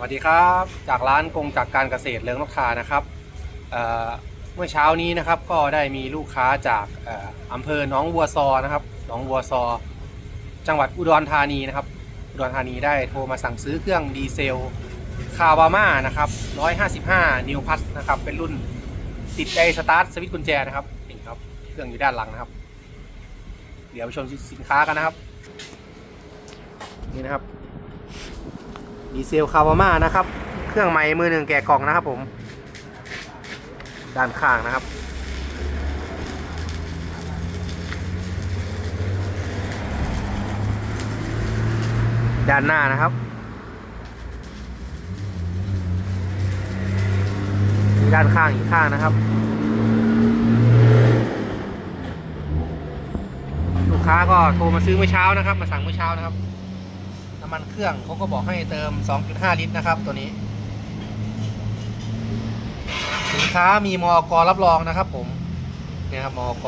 วัสดีครับ จากร้านกงจากการเกษตรเลิงนกทานะครับเเมื่อเช้านี้นะครับก็ได้มีลูกค้าจากเอ่ออำเภอหนองบัวซอนะครับหนองบัวซอ จังหวัดอุดรธานีนะครับ อุดรธานีได้โทรมาสั่งซื้อเครื่องดีเซลคาวาม่านะครับ155 นิวพัสนะครับ เป็นรุ่นติดใจสตาร์ทสวิตช์กุญแจนะครับนี่ครับ เครื่องอยู่ด้านหลังนะครับ เดี๋ยวไปชมสินค้ากันนะครับ นี่นะครับ ดีเซลคาวาม่านะครับ เครื่องไม้มือหนึ่งแกะกล่องนะครับผม ด้านข้างนะครับ ด้านหน้านะครับด้านข้างอีกข้างนะครับ ลูกค้าก็โทรมาซื้อเมื่อเช้านะครับ มาสั่งเมื่อเช้านะครับำมันเครื่องเขาก็บอกให้เติม 2.5 ลิตรนะครับ ตัวนี้ สินค้ามีมอกรับรองนะครับ ผมเนี่ยครับมอก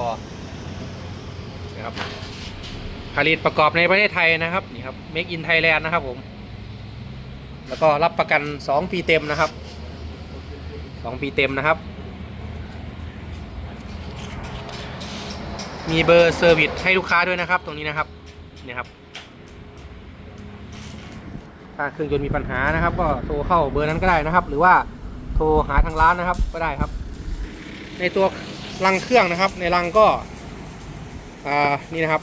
นะครับผลิตประกอบในประเทศไทยนะครับนี่ครับ Make in Thailand นะครับผม แล้วก็รับประกัน 2 ปีเต็มนะครับ 2 ปีเต็มนะครับ มีเบอร์เซอร์วิสให้ลูกค้าด้วยนะครับ ตรงนี้นะครับนี่ครับ ถ้าเครื่องยนต์มีปัญหานะครับ ก็โทรเข้าเบอร์นั้นก็ได้นะครับ หรือว่าโทรหาทางร้านนะครับก็ได้ครับ ในตัวรังเครื่องนะครับ ในรังก็อ่านี่นะครับ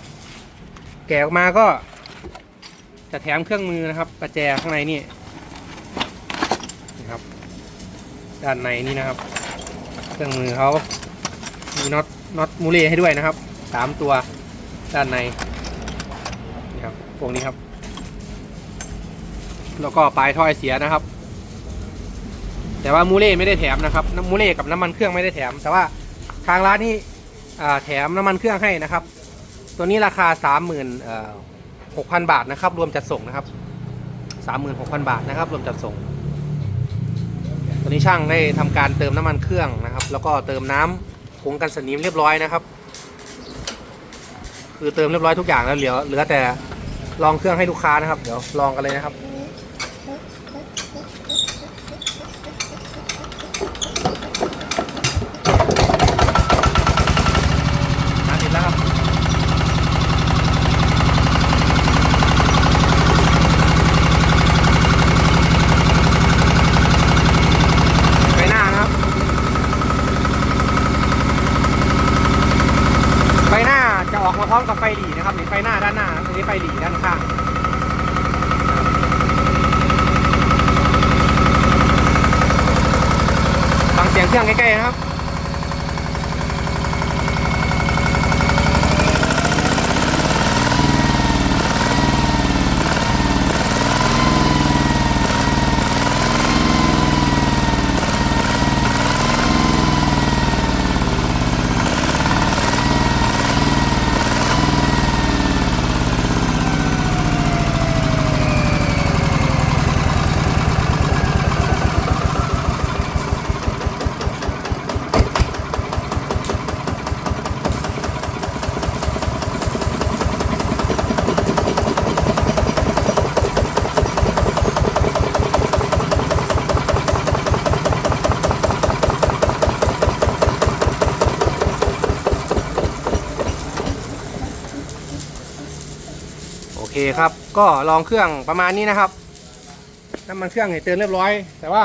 แกะออกมาก็ จะแถมเครื่องมือนะครับประแจข้างในนี่นะครับ ด้านในนี่นะครับ เครื่องมือเขามีน็อตน็อตมูเล่ให้ด้วยนะครับสามตัวด้านในนี่ครับพวกนี้ครับ แล้วก็ปลายท่อไอเสียนะครับ แต่ว่ามูเล่ไม่ได้แถมนะครับน้ำมูเล่กับน้ำมันเครื่องไม่ได้แถม แต่ว่าทางร้านนี่แถมน้ำมันเครื่องให้นะครับ ตัวนี้ราคา36,000บาทนะครับ รวมจัดส่งนะครับ36,000บาทนะครับ รวมจัดส่ง ตัวนี้ช่างได้ทำการเติมน้ำมันเครื่องนะครับ แล้วก็เติมน้ำผงกันสนิมเรียบร้อยนะครับ คือเติมเรียบร้อยทุกอย่างแล้วเหลือเหลือแต่ลองเครื่องให้ลูกค้านะครับ เดี๋ยวลองกันเลยนะครับ น้ำติดแล้วครับ ไฟหน้านะครับ ไฟหน้าจะออกมาพร้อมกับไฟหลีนะครับนี่ไฟหน้าด้านหน้าตรงนี้ไฟหลี ด้านข้างฟังเสียงเครื่องใกล้ๆนะครับ เคครับ ก็ลองเครื่องประมาณนี้นะครับ น้ำมันเครื่องเนี่ยเติมเรียบร้อย แต่ว่า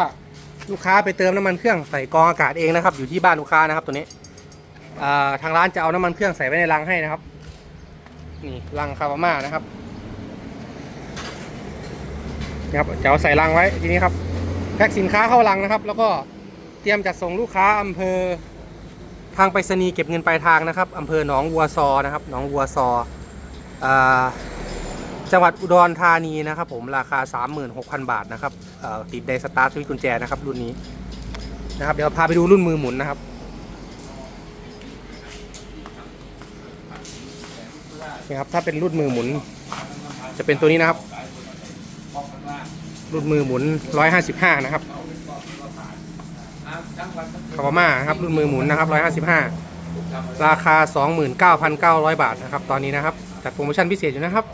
ลูกค้าไปเติมน้ำมันเครื่องใส่กองอากาศเองนะครับ อยู่ที่บ้านลูกค้านะครับตัวนี้ทางร้านจะเอาน้ำมันเครื่องใส่ไว้ในรังให้นะครับ นี่รังคาร์มานะครับนะครับจะเอาใส่รังไว้ทีนี้ครับแพ็คสินค้าเข้ารังนะครับ แล้วก็เตรียมจัดส่งลูกค้าอำเภอทางไปรษณีย์เก็บเงินปลายทางนะครับอำเภอหนองวัวซอนะครับหนองวัวซออ่า จังหวัดอุดรธานีนะครับผมราคา 36,000 บาทนะครับติดไดสตาร์ทสวิตกุญแจนะครับรุ่นนี้นะครับเดี๋ยวพาไปดูรุ่นมือหมุนนะครับนี่ครับถ้าเป็นรุ่นมือหมุน จะเป็นตัวนี้นะครับ รุ่นมือหมุน 155 นะครับคาวาม่าครับรุ่นมือหมุนนะครับ 155 ราคา 29,900 บาทนะครับ ตอนนี้นะครับจัดโปรโมชั่นพิเศษอยู่นะครับ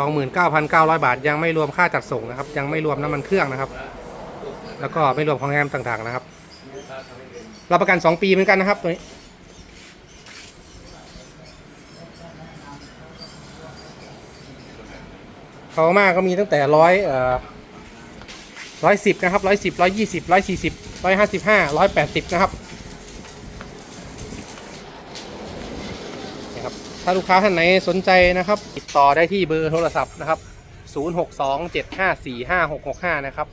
29,900 บาท ยังไม่รวมค่าจัดส่งนะครับ ยังไม่รวมน้ำมันเครื่องนะครับ แล้วก็ไม่รวมของแรมต่างๆนะครับรับประกัน 2 ปีเหมือนกันนะครับตัวนี้เขามากก็มีตั้งแต่ร้อยเอ่อร้อยสิบนะครับร้อยสิบร้อยยี่สิบร้อยสี่สิบร้อยห้าสิบห้าร้อยแปดสิบนะครับนี่ครับ ถ้าลูกค้าท่านไหนสนใจนะครับ ติดต่อได้ที่เบอร์โทรศัพท์นะครับ 0627545665 นะครับ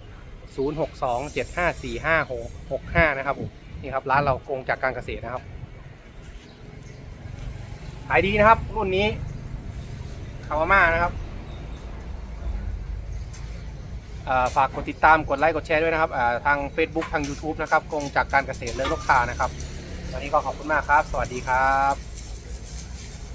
0627545665 นะครับผมนี่ครับร้านเราโกงจากการเกษตรนะครับขายดีนะครับรุ่นนี้คาวาม่านะครับฝากกดติดตามกดไลค์กดแชร์ด้วยนะครับทาง Facebook ทาง YouTube นะครับกงจากการเกษตรเลิศลูกค้านะครับวันนี้ก็ขอบคุณมากครับ สวัสดีครับ